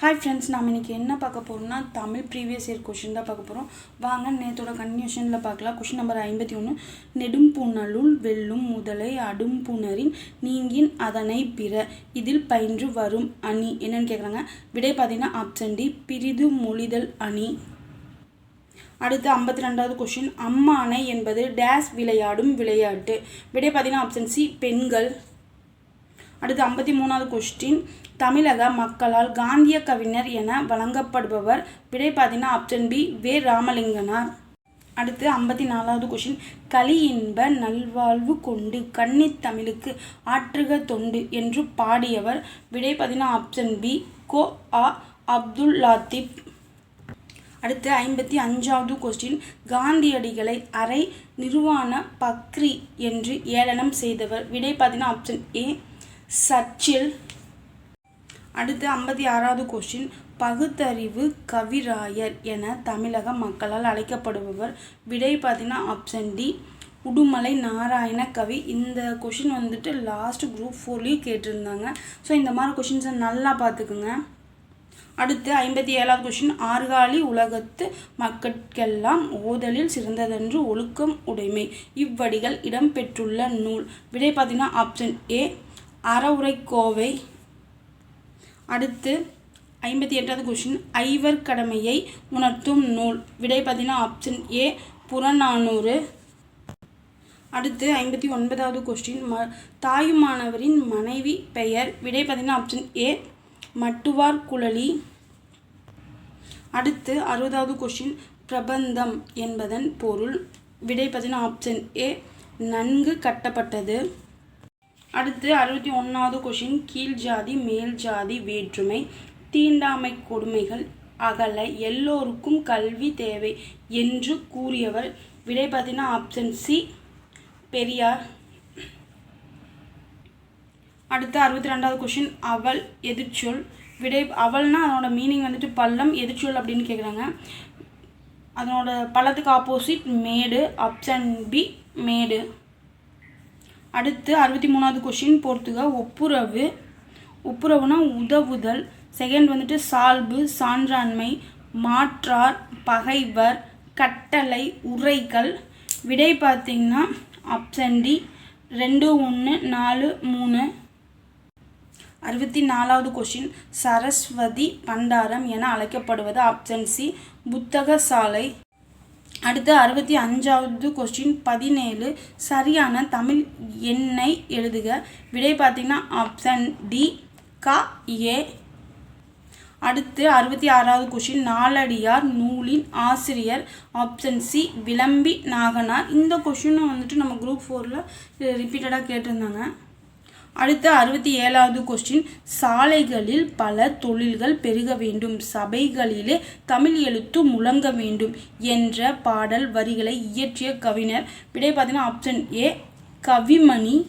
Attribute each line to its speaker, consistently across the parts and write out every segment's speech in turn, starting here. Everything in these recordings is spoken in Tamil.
Speaker 1: ஹாய் ஃப்ரெண்ட்ஸ் நாம் இன்றைக்கி என்ன பார்க்க போகிறோம்னா தமிழ் ப்ரீவியஸ் இயர் கொஷின் தான் பார்க்க போகிறோம் வாங்க நேற்றோட கன்யூஷனில் பார்க்கலாம். கொஷின் நம்பர் ஐம்பத்தி ஒன்று நெடும்புணலுள் வெல்லும் முதலை அடும்புணரின் நீங்கின் அதனை பிற இதில் பயின்று வரும் அணி என்னன்னு கேட்குறாங்க விடை பார்த்தீங்கன்னா ஆப்ஷன் டி பிரிது மொழிதல் அணி. அடுத்து ஐம்பத்தி ரெண்டாவது கொஷின் அம்மானை என்பது டேஸ் விளையாடும் விளையாட்டு. விடை பார்த்தீங்கன்னா ஆப்ஷன் சி பெண்கள். அடுத்து ஐம்பத்தி மூணாவது கொஸ்டின் தமிழக மக்களால் காந்திய கவிஞர் என வழங்கப்படுபவர் விடை பார்த்தீங்கன்னா ஆப்ஷன் பி வே. ராமலிங்கனார். அடுத்து ஐம்பத்தி நாலாவது கொஷின் களி இன்ப நல்வாழ்வு கொண்டு கன்னித் தமிழுக்கு ஆற்றுக தொண்டு என்று பாடியவர் விடை பார்த்தீங்கன்னா ஆப்ஷன் பி கோ. ஆ. அப்துல் லாத்திப். அடுத்து ஐம்பத்தி அஞ்சாவது கொஸ்டின் காந்தியடிகளை அரை நிர்வாண பக்ரி என்று ஏளனம் செய்தவர். விடை பார்த்தீங்கன்னா ஆப்ஷன் ஏ சர்ச்சில் அடுத்து ஐம்பத்தி ஆறாவது கொஸ்டின் பகுத்தறிவு கவிராயர் என தமிழக மக்களால் அழைக்கப்படுபவர். விடை பார்த்தீங்கன்னா ஆப்ஷன் டி உடுமலை நாராயண கவி. இந்த கொஷின் வந்துட்டு லாஸ்ட் குரூப் ஃபோர்லேயும் கேட்டிருந்தாங்க. ஸோ இந்த மாதிரி கொஷின்ஸை நல்லா பார்த்துக்குங்க. அடுத்து ஐம்பத்தி ஏழாவது கொஷின் ஆர்காலி உலகத்து மக்கட்கெல்லாம் ஓதலில் சிறந்ததென்று ஒழுக்கம் உடைமை. இவ்வடிகள் இடம்பெற்றுள்ள நூல். விடை பார்த்தீங்கன்னா ஆப்ஷன் ஏ அறவுரைக்கோவை அடுத்து ஐம்பத்தி எட்டாவது கொஷின் ஐவர் கடமையை உணர்த்தும் நூல். விடை பார்த்தீங்கன்னா ஆப்ஷன் ஏ புறநானூறு. அடுத்து ஐம்பத்தி ஒன்பதாவது கொஸ்டின் ம தாயுமானவரின் மனைவி பெயர். விடை பார்த்தீங்கன்னா ஆப்ஷன் ஏ மட்டுவார் குழலி. அடுத்து அறுபதாவது கொஷின் பிரபந்தம் என்பதன் பொருள். விடை பார்த்தீங்கன்னா ஆப்ஷன் ஏ நன்கு கட்டப்பட்டது. அடுத்து அறுபத்தி ஒன்றாவது கொஷின் கீழ் ஜாதி மேல் ஜாதி வேற்றுமை. தீண்டாமை கொடுமைகள் அகல எல்லோருக்கும் கல்வி தேவை என்று கூறியவர். விடை பார்த்தீங்கன்னா ஆப்ஷன் சி பெரியார். அடுத்து அறுபத்தி ரெண்டாவது கொஷின் அவள் எதிர்ச்சொல். விடை அவள்னா அதனோட மீனிங் வந்துட்டு பள்ளம் எதிர்ச்சொல் அப்படின்னு கேட்குறாங்க அதனோட பள்ளத்துக்கு ஆப்போசிட் மேடு ஆப்ஷன் பி மேடு. அடுத்து அறுபத்தி மூணாவது கொஷின் பொறுத்துக ஒப்புரவு. ஒப்புரவுனா உதவுதல். செகண்ட் வந்துட்டு சால்பு சான்றாண்மை மாற்றார் பகைவர் கட்டளை உரைகள். விடை பார்த்தீங்கன்னா அப்சண்டி ரெண்டு ஒன்று நாலு மூணு. அறுபத்தி நாலாவது கொஷின் சரஸ்வதி பண்டாரம் என அழைக்கப்படுவது ஆப்ஷன் சி புத்தக சாலை அடுத்து அறுபத்தி அஞ்சாவது கொஸ்டின் பதினேழு. சரியான தமிழ் எண்ணை எழுதுக. விடை பார்த்தீங்கன்னா ஆப்ஷன் டி க ஏ. அடுத்து அறுபத்தி ஆறாவது கொஷின் நாலடியார் நூலின் ஆசிரியர். Option C Vilambi Naganar. இந்த கொஷினும் வந்துட்டு நம்ம குரூப் ஃபோரில் ரிப்பீட்டடாக கேட்டிருந்தாங்க. அடுத்த அறுபத்தி ஏழாவது கொஸ்டின் சாலைகளில் பல தொழில்கள் பெருக வேண்டும். சபைகளிலே தமிழ் எழுத்து முழங்க வேண்டும் என்ற பாடல் வரிகளை இயற்றிய கவிஞர். விடை பார்த்தீங்கன்னா ஆப்ஷன் ஏ கவிமணி.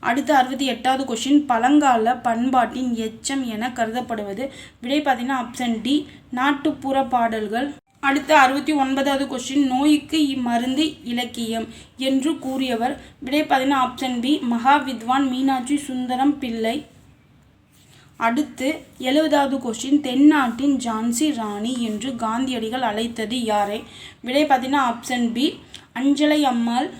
Speaker 1: அடுத்து அறுபத்தி எட்டாவது கொஷின் பழங்கால பண்பாட்டின் எச்சம் என கருதப்படுவது. விடை பார்த்தீங்கன்னா ஆப்ஷன் டி நாட்டுப்புற பாடல்கள். அடுத்து அறுபத்தி ஒன்பதாவது கொஸ்டின் நோய்க்கு இம்மருந்து இலக்கியம் என்று கூறியவர். விடை பதினா ஆப்ஷன் பி மகாவித்வான் மீனாட்சி சுந்தரம் பிள்ளை. அடுத்து எழுபதாவது கொஸ்டின் தென்னாட்டின் ஜான்சி ராணி என்று காந்தியடிகள் அழைத்தது யாரை? விடை பதினா ஆப்ஷன் பி அஞ்சலை அம்மாள்.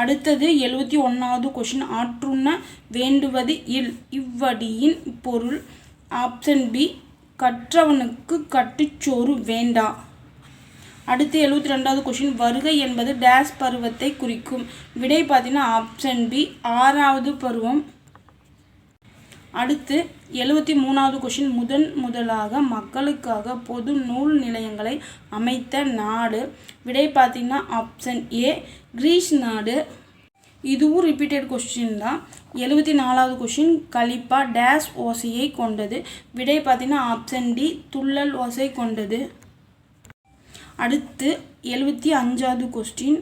Speaker 1: அடுத்தது எழுபத்தி ஒன்றாவது கொஷின் ஆற்றுண்ண வேண்டுவது இல். இவ்வடியின் பொருள் ஆப்ஷன் பி கற்றவனுக்கு கட்டுச்சோறு வேண்டா. அடுத்து எழுபத்தி ரெண்டாவது கொஷின் வருகை என்பது டேஸ் பருவத்தை குறிக்கும். விடை பார்த்தீங்கன்னா ஆப்ஷன் பி ஆறாவது பருவம். அடுத்து எழுபத்தி மூணாவது கொஷின் முதன் முதலாக மக்களுக்காக பொது நூல் நிலையங்களை அமைத்த நாடு. விடை பார்த்தீங்கன்னா ஆப்ஷன் ஏ கிரீஸ் நாடு. இதுவும் ரிப்பீட்டட் கொஸ்டின் தான். எழுபத்தி நாலாவது கொஷின் கலிப்பா டேஸ் ஓசையை கொண்டது. விடை பார்த்தீங்கன்னா ஆப்ஷன் டி துள்ளல் ஓசை கொண்டது. அடுத்து எழுபத்தி அஞ்சாவது கொஸ்டின்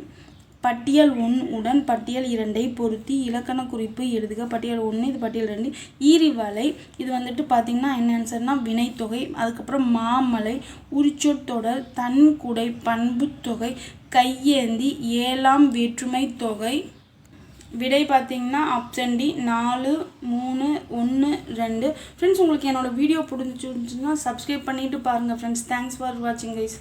Speaker 1: பட்டியல் ஒன் உடன் பட்டியல் இரண்டை பொருத்தி இலக்கண குறிப்பு எழுதுக. பட்டியல் ஒன்று இது பட்டியல் ரெண்டு. ஈரிவலை இது வந்துட்டு பார்த்திங்கன்னா என்ன ஆன்சர்னா வினைத்தொகை. அதுக்கப்புறம் மாமலை உரிச்சொற்றொடர் தன்குடை பண்புத்தொகை கையேந்தி ஏழாம் வேற்றுமை தொகை. விடை பார்த்தீங்கன்னா ஆப்ஷன் டி நாலு மூணு ஒன்று ரெண்டு. ஃப்ரெண்ட்ஸ் உங்களுக்கு என்னோடய வீடியோ பிடிச்சிருந்துச்சுன்னா சப்ஸ்கிரைப் பண்ணிட்டு பாருங்கள் ஃப்ரெண்ட்ஸ் தேங்க்ஸ் ஃபார் வாட்சிங் கைஸ்